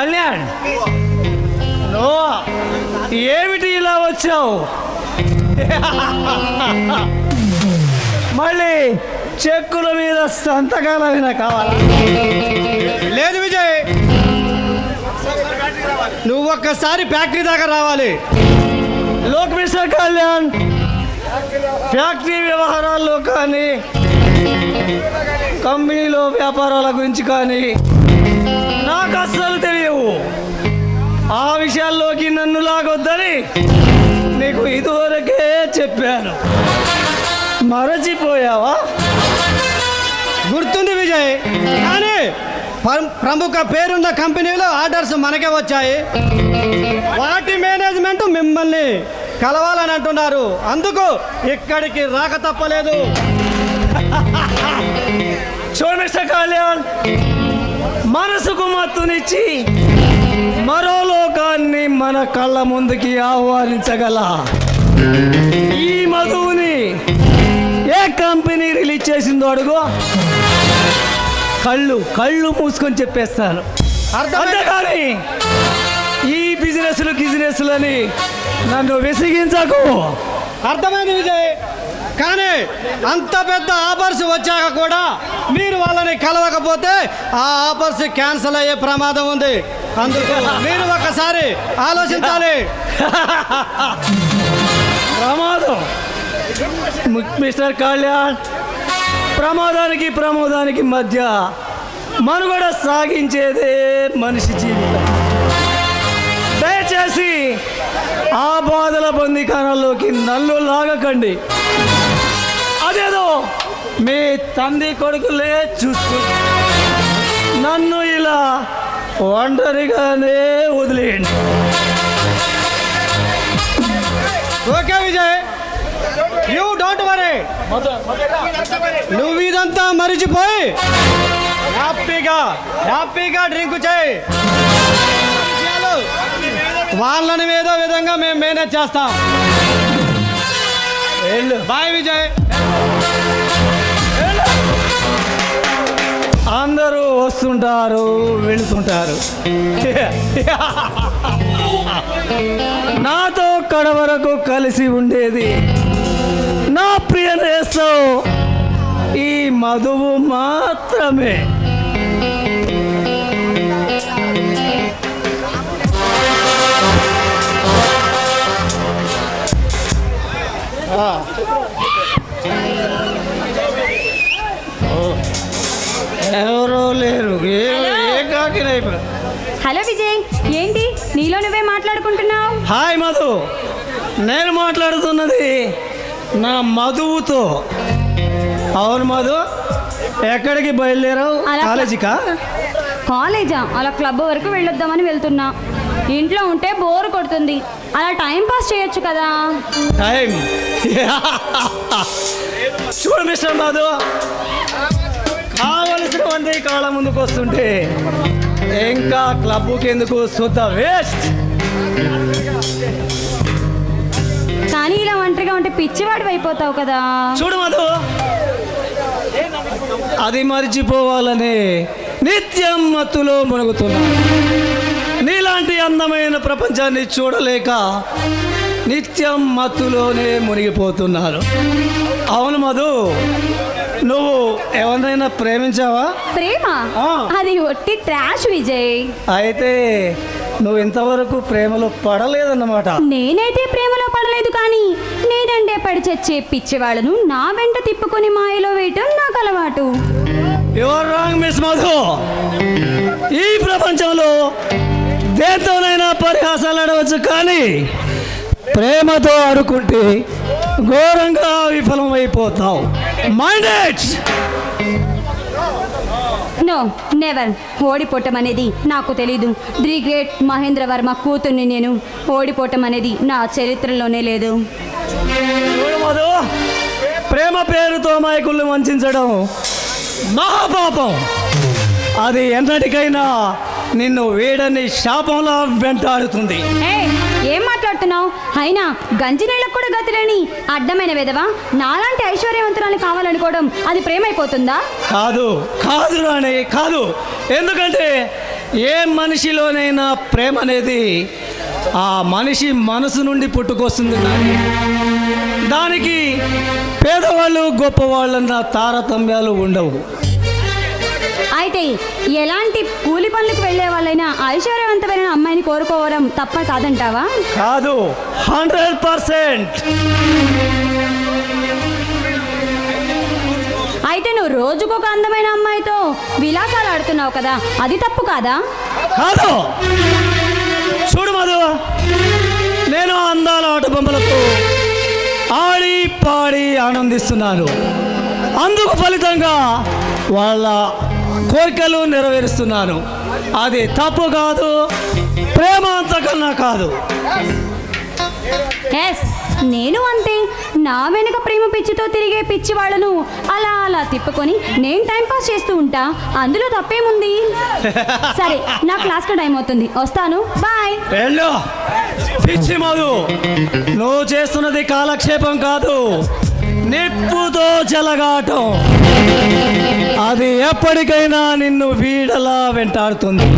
కళ్యాణ్! ఏమిటి ఇలా వచ్చావు? మళ్ళీ చెక్కుల మీద సంతకాలైనా కావాలా. లేదు విజయ్! నువ్వు ఒక్కసారి ఫ్యాక్టరీ దాకా రావాలి. లోక్ మిస్టర్ కళ్యాణ్! ఫ్యాక్టరీ వ్యవహారాల్లో కానీ కంపెనీలో వ్యాపారాల గురించి కానీ నాకు అస్సలు తెలియవు. ఆ విషయాల్లోకి నన్ను లాగొద్దని నీకు ఇదివరకే చెప్పాను. మరచిపోయావా? గుర్తుంది విజయ్. కానీ ప్ర- ప్రముఖ పేరున్న కంపెనీలో ఆర్డర్స్ మనకే వచ్చాయి. వాటి మేనేజ్మెంట్ మిమ్మల్ని కలవాలని అంటున్నారు. అందుకు ఇక్కడికి రాక తప్పలేదు. చూడండి కళ్యాణ్ మనసుకు మత్తునిచ్చి మరో లోకాన్ని మన కళ్ళ ముందుకి ఆహ్వానించగల ఈ మధువుని ఏ కంపెనీ రిలీజ్ చేసిందో అడుగు. కళ్ళు కళ్ళు మూసుకొని చెప్పేస్తాను. అంతేకాని ఈ బిజినెస్లు గిజినెస్లని నన్ను విసిగించకు. అర్థమైంది విజయ్. కానీ అంత పెద్ద ఆఫర్స్ వచ్చాక కూడా మీరు వాళ్ళని కలవకపోతే ఆ ఆఫర్స్ క్యాన్సిల్ అయ్యే ప్రమాదం ఉంది. అందుకు మీరు ఒకసారి ఆలోచించాలి. ప్రమాదం. మిస్టర్ కళ్యాణ్ ప్రమాదానికి ప్రమోదానికి మధ్య మనుగడ సాగించేదే మనిషి జీవితం. దయచేసి ఆ బాధల బందీకాణాల్లోకి నల్లు లాగకండి. మీ తండ్రి కొడుకులే చూస్తూ నన్ను ఇలా ఒంటరిగానే వదిలేయండి. Okay Vijay you don't worry నువ్వు ఇదంతా మరిచిపోయి హ్యాపీగా హ్యాపీగా డ్రింక్ చేయి. వాళ్ళని ఏదో విధంగా మేము మేనేజ్ చేస్తాం. బాయ్ విజయ్. అందరూ వస్తుంటారు వెళుతుంటారు. నాతో కడ వరకు కలిసి ఉండేది నా ప్రియ నేస్తం ఈ మధువు మాత్రమే. హలో విజయ్ ఏంటి? నీలో నువ్వే మాట్లాడుకుంటున్నావు? హాయ్ మధు. నేను మాట్లాడుతున్నది నా మధువుతో. అవును మధు ఎక్కడికి బయలుదేరావు? కాలేజీకా? కాలేజా? అలా క్లబ్ వరకు వెళ్ళొద్దామని వెళ్తున్నా. ఇంట్లో ఉంటే బోర్ కొడుతుంది. అలా టైం పాస్ చేయొచ్చు కదా? టైం. చూడు మిస్టర్ మధు కావలసినవన్నీ కాళ్ళ ముందుకు వస్తుంటే. ఇంకా క్లబ్కి ఎందుకు సుత వేస్ట్? కానీ ఇలా ఒంటరిగా ఉంటే పిచ్చివాడు అయిపోతావు కదా. చూడు మధు. అది మర్చిపోవాలని నిత్యం మత్తులో మునుగుతున్నా. నీలాంటి అందమైన ప్రపంచాన్ని చూడలేక నిత్యం మత్తులోనే మునిగిపోతున్నాను అవును మధు. నువ్వు ఎవరినైనా ప్రేమించావా? ప్రేమ. అది ఒట్టి ట్రాష్ విజయ్. అయితే నువ్వు ఇంతవరకు ప్రేమలో పడలేదన్నమాట. నేనైతే ప్రేమలో పడలేదు కానీ నేనంటే పడి చచ్చే పిచ్చివాళ్ళను నా వెంట తిప్పుకొని మాయలో వేయటం నాకు అలవాటు. యువర్ రాంగ్ మిస్ మధు ఈ ప్రపంచంలో దేంతోనైనా పరిహాసాలు ఆడవచ్చు కానీ ప్రేమతో ఆడుకుంటే ఘోరంగా విఫలమైపోతావు. మైండెడ్ నో నెవర్ ఓడిపోవటం అనేది నాకు తెలీదు. ది గ్రేట్ మహేంద్ర వర్మ కూతుర్ని నేను ఓడిపోవటం అనేది నా చరిత్రలోనే లేదు. ప్రేమ పేరుతో మైకుల్ని వంచడం మహాపాపం. అది ఎన్నటికైనా నిన్ను వేడని శాపంలా వెంటాడుతుంది. ఏం మాట్లాడుతున్నావు? అయినా గంజి నీళ్ళకు కూడా గతిలేని అడ్డమైన విధవా? నాలాంటి ఐశ్వర్యవంతురాలు కావాలనుకోవడం అది ప్రేమైపోతుందా? కాదు కాదు రాణి కాదు. ఎందుకంటే ఏ మనిషిలోనైనా ప్రేమ అనేది ఆ మనిషి మనసు నుండి పుట్టుకొస్తుంది కానీ దానికి పేదవాళ్ళు గొప్పవాళ్ళన్న తారతమ్యాలు ఉండవు. అయితే ఎలాంటి కూలి పనులకు వెళ్ళే వాళ్ళైనా ఐశ్వర్యవంతమైన అమ్మాయిని కోరుకోవడం తప్ప కాదంటావా? కాదు. Hundred percent. అయితే నువ్వు రోజుకొక అందమైన అమ్మాయితో విలాసాలు ఆడుతున్నావు కదా అది తప్పు కాదా? కాదు. చూడు మధు నేను అందాల ఆట బొమ్మలతో ఆడి పాడి ఆనందిస్తున్నాను. అందుకు ఫలితంగా వాళ్ళ కోరికలు నెరవేరుస్తున్నాను. అది తప్పు కాదు ప్రేమ అంతకన్నా కాదు. నేను అంతే. నా వెనుక ప్రేమ పిచ్చితో తిరిగే పిచ్చి వాళ్ళను అలా అలా తిప్పుకొని నేను టైం పాస్ చేస్తూ ఉంటా. అందులో తప్పేముంది? సరే నా క్లాస్కి టైం అవుతుంది. వస్తాను. బాయ్ పిచ్చి మధు. నువ్వు చేస్తున్నది కాలక్షేపం కాదు. నిప్పుతో చెలగాటం అది ఎప్పటికైనా నిన్ను వీడలా వెంటాడుతుంది.